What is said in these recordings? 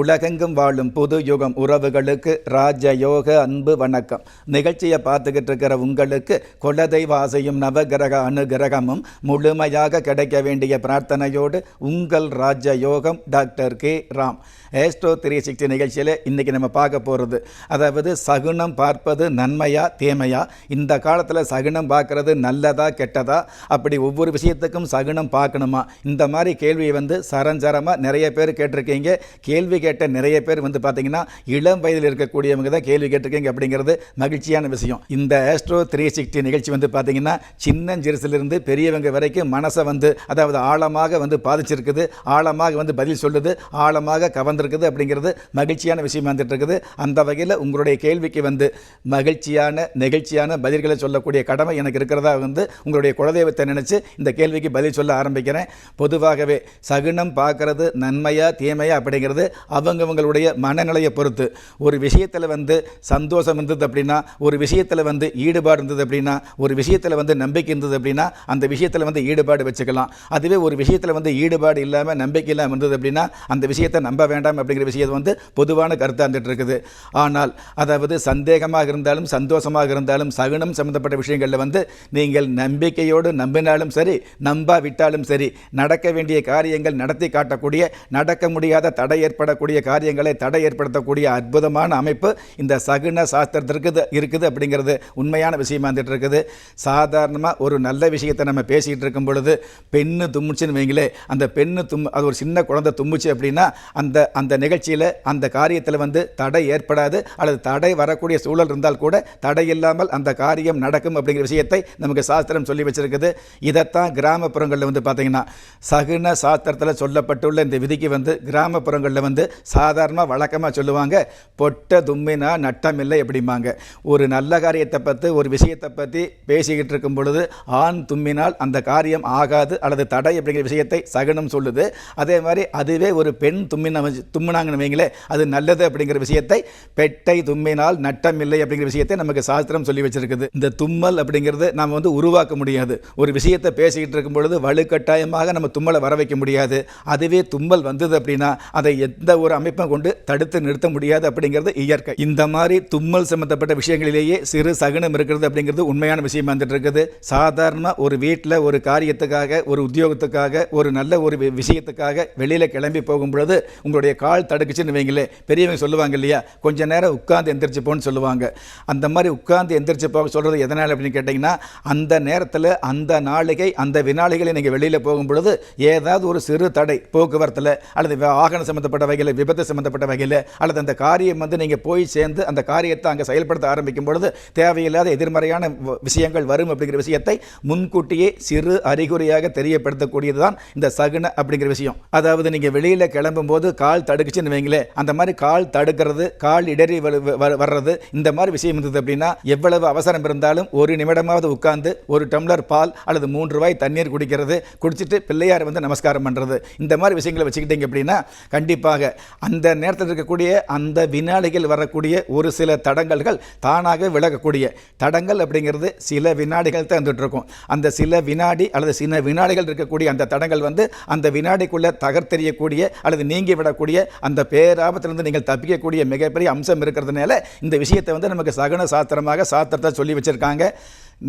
உலகெங்கும் வாழும் புது யுகம் உறவுகளுக்கு ராஜயோக அன்பு வணக்கம். நிகழ்ச்சியை பார்த்துக்கிட்டு இருக்கிற உங்களுக்கு குலதெய்வ ஆசையும் நவகிரக அனுகிரகமும் முழுமையாக கிடைக்க வேண்டிய பிரார்த்தனையோடு உங்கள் Rajayogam doctor K. Ram. Astro three sixty நிகழ்ச்சியில் இன்றைக்கி நம்ம பார்க்க போகிறது அதாவது சகுனம் பார்ப்பது நன்மையா தேமையா? இந்த காலத்தில் சகுனம் பார்க்கறது நல்லதா கெட்டதா? அப்படி ஒவ்வொரு விஷயத்துக்கும் சகுனம் பார்க்கணுமா? இந்த மாதிரி கேள்வியை வந்து சரஞ்சரமாக நிறைய பேர் கேட்டிருக்கீங்க. கேள்வி கேட்ட நிறைய பேர் வந்து பார்த்தீங்கன்னா இளம் வயதில் இருக்கக்கூடியவங்க தான் கேள்வி கேட்டிருக்கீங்க அப்படிங்கிறது மகிழ்ச்சியான விஷயம். இந்த ஆஸ்ட்ரோ த்ரீ சிக்ஸ்டி நிகழ்ச்சி வந்து பார்த்தீங்கன்னா சின்னஞ்சிறுசிலிருந்து பெரியவங்க வரைக்கும் மனசை வந்து அதாவது ஆழமாக வந்து பாதிச்சிருக்குது. ஆழமாக வந்து பதில் சொல்லுது. ஆழமாக கவர்ந்திருக்குது அப்படிங்கிறது மகிழ்ச்சியான விஷயம் வந்துட்டு இருக்குது அந்த வகையில் உங்களுடைய கேள்விக்கு வந்து மகிழ்ச்சியான நெகிழ்ச்சியான பதில்களை சொல்லக்கூடிய கடமை எனக்கு இருக்கிறதா வந்து உங்களுடைய குலதெய்வத்தை நினச்சி இந்த கேள்விக்கு பதில் சொல்ல ஆரம்பிக்கிறேன். பொதுவாகவே சகுனம் பார்க்கறது நன்மையா தீமையா அப்படிங்கிறது அவங்கவங்களுடைய மனநிலையை பொறுத்து. ஒரு விஷயத்தில் வந்து சந்தோஷம் இருந்தது அப்படின்னா ஒரு விஷயத்தில் வந்து ஈடுபாடு இருந்தது அப்படின்னா ஒரு விஷயத்தில் வந்து நம்பிக்கை இருந்தது அப்படின்னா அந்த விஷயத்தில் வந்து ஈடுபாடு வச்சுக்கலாம். அதுவே ஒரு விஷயத்தில் வந்து ஈடுபாடு இல்லாமல் நம்பிக்கை இல்லாமல் இருந்தது அப்படின்னா அந்த விஷயத்தை நம்ப வேண்டாம் அப்படிங்கிற விஷயம் வந்து பொதுவான கருத்தாக இருந்துட்டு இருக்குது. ஆனால் அதாவது சந்தேகமாக இருந்தாலும் சந்தோஷமாக இருந்தாலும் சகுனம் சம்பந்தப்பட்ட விஷயங்களில் வந்து நீங்கள் நம்பிக்கையோடு நம்பினாலும் சரி நம்பாவிட்டாலும் சரி நடக்க வேண்டிய காரியங்கள் நடத்தி காட்டக்கூடிய நடக்க முடியாத தடை ஏற்பட ஏற்படக்கூடிய காரியங்களை தடை ஏற்படுத்தக்கூடிய அற்புதமான அமைப்பு இந்த சகுன சாஸ்திரத்திற்கு இருக்குது அப்படிங்கிறது உண்மையான விஷயமா இருந்துட்டு இருக்குது சாதாரணமாக ஒரு நல்ல விஷயத்தை நம்ம பேசிகிட்டு இருக்கும் பொழுது பெண்ணு தும்முச்சுன்னு வைங்களே அந்த பெண்ணு தும் அது ஒரு சின்ன குழந்தை தும்முச்சு அப்படின்னா அந்த அந்த நிகழ்ச்சியில் அந்த காரியத்தில் வந்து தடை ஏற்படாது அல்லது தடை வரக்கூடிய சூழல் இருந்தால் கூட தடை இல்லாமல் அந்த காரியம் நடக்கும் அப்படிங்கிற விஷயத்தை நமக்கு சாஸ்திரம் சொல்லி வச்சிருக்குது. இதைத்தான் கிராமப்புறங்களில் வந்து பார்த்தீங்கன்னா சகுன சாஸ்திரத்தில் சொல்லப்பட்டுள்ள இந்த விதிக்கு வந்து கிராமப்புறங்களில் வந்து சாதாரணமாக வழக்கமாக சொல்லுவாங்க பொட்ட தும்மினா நட்டமில்லை அப்படிம்பாங்க. ஒரு நல்ல காரியத்தை பற்றி ஒரு விஷயத்தை பற்றி பேசிக்கிட்டு இருக்கும் பொழுது ஆண் தும்மினால் அந்த காரியம் ஆகாது அல்லது தடை அப்படிங்கிற விஷயத்தை சகனம் சொல்லுது. அதே மாதிரி அதுவே ஒரு பெண் தும்மின தும்மினாங்கன்னு வைங்களே அது நல்லது அப்படிங்கிற விஷயத்தை பெட்டை தும்மினால் நட்டமில்லை அப்படிங்கிற விஷயத்தை நமக்கு சாஸ்திரம் சொல்லி வச்சிருக்குது. இந்த தும்மல் அப்படிங்கிறது நாம் வந்து உருவாக்க முடியாது. ஒரு விஷயத்தை பேசிக்கிட்டு இருக்கும் பொழுது வலுக்கட்டாயமாக நம்ம தும்மலை வர வைக்க முடியாது. அதுவே தும்மல் வந்தது அப்படின்னா அதை எந்த ஒரு அமைப்பும் கொண்டு தடுத்து நிறுத்த முடியாது அப்படிங்கிறது இயற்கை. இந்த மாதிரி தும்மல் சம்பந்தப்பட்ட விஷயங்களிலேயே சிறு சகுனம் இருக்கிறது அப்படிங்கிறது உண்மையான விஷயம் வந்துட்டு இருக்குது. சாதாரணமாக ஒரு வீட்டில் ஒரு காரியத்துக்காக ஒரு உத்தியோகத்துக்காக ஒரு நல்ல ஒரு விஷயத்துக்காக வெளியில் கிளம்பி போகும் பொழுது உங்களுடைய கால் தடுக்குச்சுன்னு வைங்களே பெரியவங்க சொல்லுவாங்க இல்லையா? கொஞ்ச நேரம் உட்கார்ந்து எந்திரிச்சு போன்னு சொல்லுவாங்க. அந்த மாதிரி உட்கார்ந்து எந்திரிச்சு போக சொல்கிறது எதனால் அப்படின்னு கேட்டிங்கன்னா அந்த நேரத்தில் அந்த நாளிகை அந்த வினாளிகளை நீங்கள் வெளியில் போகும் பொழுது ஏதாவது ஒரு சிறு தடை போக்குவரத்தில் அல்லது வாகனம் சம்மந்தப்பட்ட வகையில் விபத்து சம்மந்தப்பட்ட வகையில் அல்லது அந்த காரியம் வந்து நீங்கள் போய் சேர்ந்து அந்த காரியத்தை அங்கே செயல்படுத்த ஆரம்பிக்கும் பொழுது தேவையில்லாத எதிர்மறையான விஷயங்கள் வரும் அப்படிங்கிற விஷயத்தை முன்கூட்டியே சிறு அறிகுறியாக தெரியப்படுத்தக்கூடியது தான் இந்த சகுன அப்படிங்கிற விஷயம். அதாவது நீங்கள் வெளியில் கிளம்பும்போது கால் தடுக்குச்சுன்னு வைங்களேன் அந்த மாதிரி கால் தடுக்கிறது கால் இடறி வ- வர்றது இந்த மாதிரி விஷயம் இருந்தது அப்படின்னா எவ்வளவு அவசரம் இருந்தாலும் ஒரு நிமிடமாவது உட்கார்ந்து ஒரு டம்ளர் பால் அல்லது மூன்று ரூபாய் தண்ணீர் குடிக்கிறது குடிச்சிட்டு பிள்ளையார் வந்து நமஸ்காரம் பண்ணுறது இந்த மாதிரி விஷயங்களை வச்சுக்கிட்டீங்க அப்படின்னா கண்டிப்பாக அந்த நேரத்தில் இருக்கக்கூடிய அந்த வினாடிகள் வரக்கூடிய ஒரு சில தடங்கல்கள் தானாக விலகக்கூடிய தடங்கள் அப்படிங்கிறது சில வினாடிகள் தான் இருந்துகிட்ருக்கும் அந்த சில வினாடி அல்லது சில வினாடிகள் இருக்கக்கூடிய அந்த தடங்கள் வந்து அந்த வினாடிக்குள்ளே தகர்த்தெறியக்கூடிய அல்லது நீங்கி விடக்கூடிய அந்த பேராபத்திலிருந்து நீங்கள் தப்பிக்கக்கூடிய மிகப்பெரிய அம்சம் இருக்கிறதுனால இந்த விஷயத்தை வந்து நமக்கு சகுன சாத்திரமாக சாத்திரத்தை சொல்லி வச்சுருக்காங்க.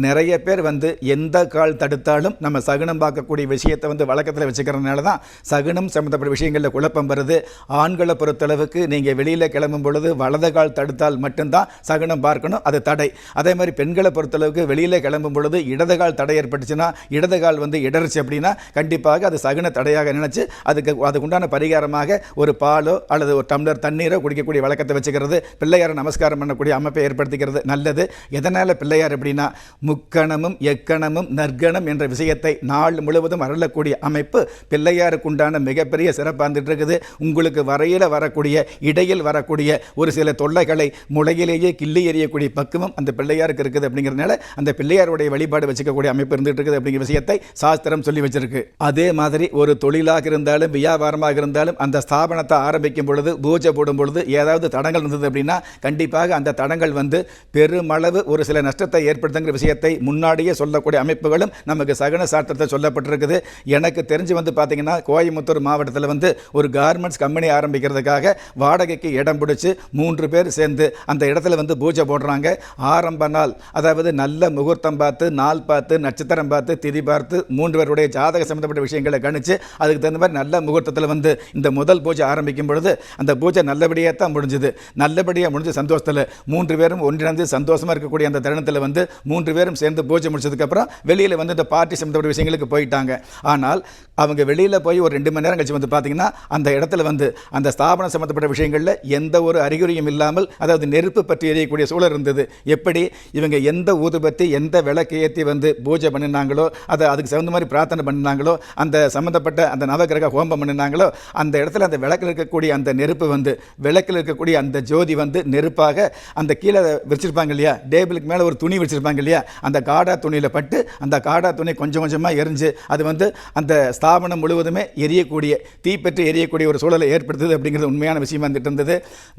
நிறைய பேர் வந்து எந்த கால் தடுத்தாலும் நம்ம சகுனம் பார்க்கக்கூடிய விஷயத்தை வந்து வழக்கத்தில் வச்சுக்கிறதுனால தான் சகுனம் சம்மந்தப்பட்ட விஷயங்களில் குழப்பம் வருது. ஆண்களை பொறுத்தளவுக்கு நீங்கள் வெளியில் கிளம்பும் பொழுது வலது கால் தடுத்தால் மட்டும்தான் சகுனம் பார்க்கணும் அது தடை. அதே மாதிரி பெண்களை பொறுத்தளவுக்கு வெளியில் கிளம்பும் பொழுது இடது கால் தடை ஏற்பட்டுச்சுன்னா இடது கால் வந்து இடர்ச்சி அப்படின்னா கண்டிப்பாக அது சகுன தடையாக நினச்சி அதுக்கு அதுக்குண்டான பரிகாரமாக ஒரு பாலோ அல்லது ஒரு டம்ளர் தண்ணீரோ குடிக்கக்கூடிய வழக்கத்தை வச்சுக்கிறது. பிள்ளையாரை நமஸ்காரம் பண்ணக்கூடிய அமைப்பை ஏற்படுத்திக்கிறது நல்லது. எதனால் பிள்ளையார் அப்படின்னா முக்கணமும் எக்கணமும் நற்கணம் என்ற விஷயத்தை நாள் முழுவதும் அருளக்கூடிய அமைப்பு பிள்ளையாருக்கு உண்டான மிகப்பெரிய சிறப்பாக இருக்குது உங்களுக்கு வரையில் வரக்கூடிய இடையில் வரக்கூடிய ஒரு சில தொல்லைகளை முளையிலேயே கிள்ளி எறியக்கூடிய பக்குவம் அந்த பிள்ளையாருக்கு இருக்குது அப்படிங்கிறதுனால அந்த பிள்ளையாருடைய வழிபாடு வச்சுக்கக்கூடிய அமைப்பு இருந்துட்டு இருக்குது அப்படிங்கிற விஷயத்தை சாஸ்திரம் சொல்லி வச்சிருக்கு. அதே மாதிரி ஒரு தொழிலாக இருந்தாலும் வியாபாரமாக இருந்தாலும் அந்த ஸ்தாபனத்தை ஆரம்பிக்கும் பொழுது பூஜை போடும் பொழுது ஏதாவது தடங்கள் இருந்தது அப்படின்னா கண்டிப்பாக அந்த தடங்கள் வந்து பெருமளவு ஒரு சில நஷ்டத்தை ஏற்படுத்துங்கிற விஷயத்தை முன்னாடியே சொல்லக்கூடிய அமைப்புகளும் நமக்கு சகன சாஸ்திரத்தை சொல்லப்பட்டிருக்குது. எனக்கு தெரிஞ்சு வந்து பார்த்தீங்கன்னா கோயம்புத்தூர் மாவட்டத்தில் வந்து ஒரு கார்மெண்ட்ஸ் கம்பெனி ஆரம்பிக்கிறதுக்காக வாடகைக்கு இடம் பிடிச்சி மூன்று பேர் சேர்ந்து அந்த இடத்துல வந்து பூஜை போடுறாங்க. ஆரம்ப நாள் அதாவது நல்ல முகூர்த்தம் பார்த்து நாள் பார்த்து நட்சத்திரம் பார்த்து திதி பார்த்து மூன்று பேருடைய ஜாதக சம்பந்தப்பட்ட விஷயங்களை கணிச்சு அதுக்கு தகுந்த மாதிரி நல்ல முகூர்த்தத்தில் வந்து இந்த முதல் பூஜை ஆரம்பிக்கும் பொழுது அந்த பூஜை நல்லபடியாக தான் முடிஞ்சுது. நல்லபடியாக முடிஞ்ச சந்தோஷத்தில் மூன்று பேரும் ஒன்றிணைந்து சந்தோஷமாக இருக்கக்கூடிய அந்த தருணத்தில் வந்து மூன்று பேரும் சேர்ந்து பூஜை முடிச்சதுக்கப்புறம் வெளியில் வந்து இந்த பார்ட்டி சம்மந்தப்பட்ட விஷயங்களுக்கு போயிட்டாங்க. ஆனால் அவங்க வெளியில் போய் ஒரு ரெண்டு மணி நேரம் கழிச்சு வந்து பார்த்தீங்கன்னா அந்த இடத்துல வந்து அந்த ஸ்தாபனம் சம்மந்தப்பட்ட விஷயங்களில் எந்த ஒரு அறிகுறியும் இல்லாமல் அதாவது நெருப்பு பற்றி எரியக்கூடிய சூழல் இருந்தது. எப்படி? இவங்க எந்த ஊதுபத்தி எந்த விளக்கு ஏற்றி வந்து பூஜை பண்ணினாங்களோ அதை அதுக்கு தகுந்த மாதிரி பிரார்த்தனை பண்ணினாங்களோ அந்த சம்மந்தப்பட்ட அந்த நவகிரக ஹோமம் பண்ணினாங்களோ அந்த இடத்துல அந்த விளக்கில் இருக்கக்கூடிய அந்த நெருப்பு வந்து விளக்கில் இருக்கக்கூடிய அந்த ஜோதி வந்து நெருப்பாக அந்த கீழே வச்சிருப்பாங்க இல்லையா? டேபிளுக்கு மேலே ஒரு துணி வச்சிருப்பாங்க இல்லையா? அந்த காடா துணியில் பட்டு அந்த காடா துணி கொஞ்சம் கொஞ்சமாக எரிஞ்சு அது வந்து அந்த ஸ்தாபனம் முழுவதுமே எரியக்கூடிய தீப்பற்றி எரியக்கூடிய ஒரு சூழலை ஏற்படுத்துது அப்படிங்கிறது உண்மையான விஷயமா இருந்துட்டு இருந்தது.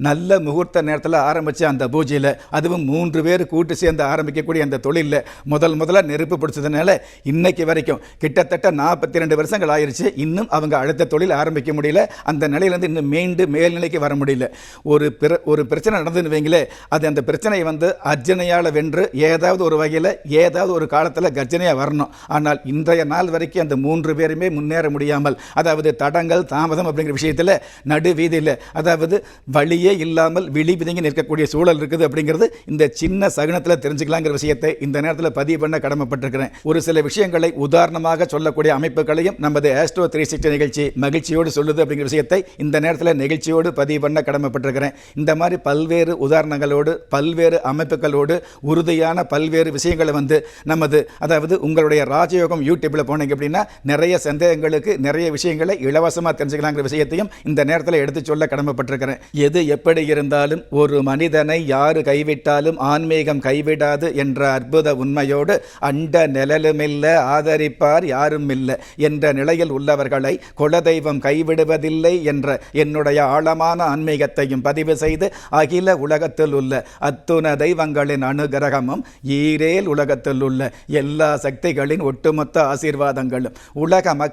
நல்ல முகூர்த்த நேரத்தில் ஆரம்பித்த அந்த பூஜையில் அதுவும் மூன்று பேர் கூட்டு சேர்ந்து ஆரம்பிக்கக்கூடிய அந்த தொழிலில் முதல் முதல்ல நெருப்பு பிடிச்சதுனால இன்னைக்கு வரைக்கும் கிட்டத்தட்ட நாற்பத்தி ரெண்டு வருஷங்கள் ஆயிடுச்சு இன்னும் அவங்க அடுத்த தொழில் ஆரம்பிக்க முடியல. அந்த நிலையிலேருந்து இன்னும் மீண்டு மேல்நிலைக்கு வர முடியல. ஒரு பிற ஒரு பிரச்சனை நடந்துன்னு வைங்களே அது அந்த பிரச்சனையை வந்து அர்ஜனையால் வென்று ஏதாவது ஒரு வகையில் ஏதாவது ஒரு காலத்தில் கர்ஜனையாக வரணும். ஆனால் இன்றைய நாள் வரைக்கும் அந்த மூன்று பேருமே முன்னேற முடியாமல் அதாவது தடங்கள் தாமதம் அப்படிங்கிற விஷயத்தில் நடு வீதியில் அதாவது வழியே இல்லாமல் விழி நிற்கக்கூடிய சூழல் இருக்குது அப்படிங்கிறது இந்த சின்ன சகுனத்தில் தெரிஞ்சுக்கலாங்கிற விஷயத்தை இந்த நேரத்தில் பதிவு பண்ண கடமைப்பட்டிருக்கிறேன். ஒரு சில விஷயங்களை உதாரணமாக சொல்லக்கூடிய அமைப்புகளையும் நமது ஆஸ்ட்ரோ த்ரீ சிக்ஸ்டி நிகழ்ச்சி மகிழ்ச்சியோடு சொல்லுது அப்படிங்கிற விஷயத்தை இந்த நேரத்தில் நிகழ்ச்சியோடு பதிவு பண்ண கடமைப்பட்டிருக்கிறேன். இந்த மாதிரி பல்வேறு உதாரணங்களோடு பல்வேறு அமைப்புகளோடு உறுதியான பல்வேறு விஷயங்களை வந்து நமது அதாவது உங்களுடைய ராஜயோகம் யூடியூப்பில் போனீங்க அப்படின்னா நிறைய சந்தேகங்களுக்கு நிறைய விஷயங்களை இலவசமாக தெரிஞ்சுக்கலாங்கிற விஷயத்தையும் இந்த நேரத்தில் எடுத்து சொல்ல கடமைப்பட்டிருக்கிறேன். எது எப்படி இருந்தாலும் ஒரு மனிதனை யாரு கைவிட்டாலும் ஆன்மீகம் கைவிடாது என்ற அற்புத உண்மையோடு அண்ட நிழலுமில்ல ஆதரிப்பார் யாரும் இல்லை என்ற நிலையில் உள்ளவர்களை குலதெய்வம் கைவிடுவதில்லை என்ற என்னுடைய ஆழமான ஆன்மீகத்தையும் பதிவு செய்து அகில உலகத்தில் உள்ள அத்துண தெய்வங்களின் அனுகிரகமும் ஈரேல் உலகத்தில் உள்ள எல்லா சக்திகளின் ஒட்டுமொத்த ஆசீர்வாதங்களும் உலக மக்கள்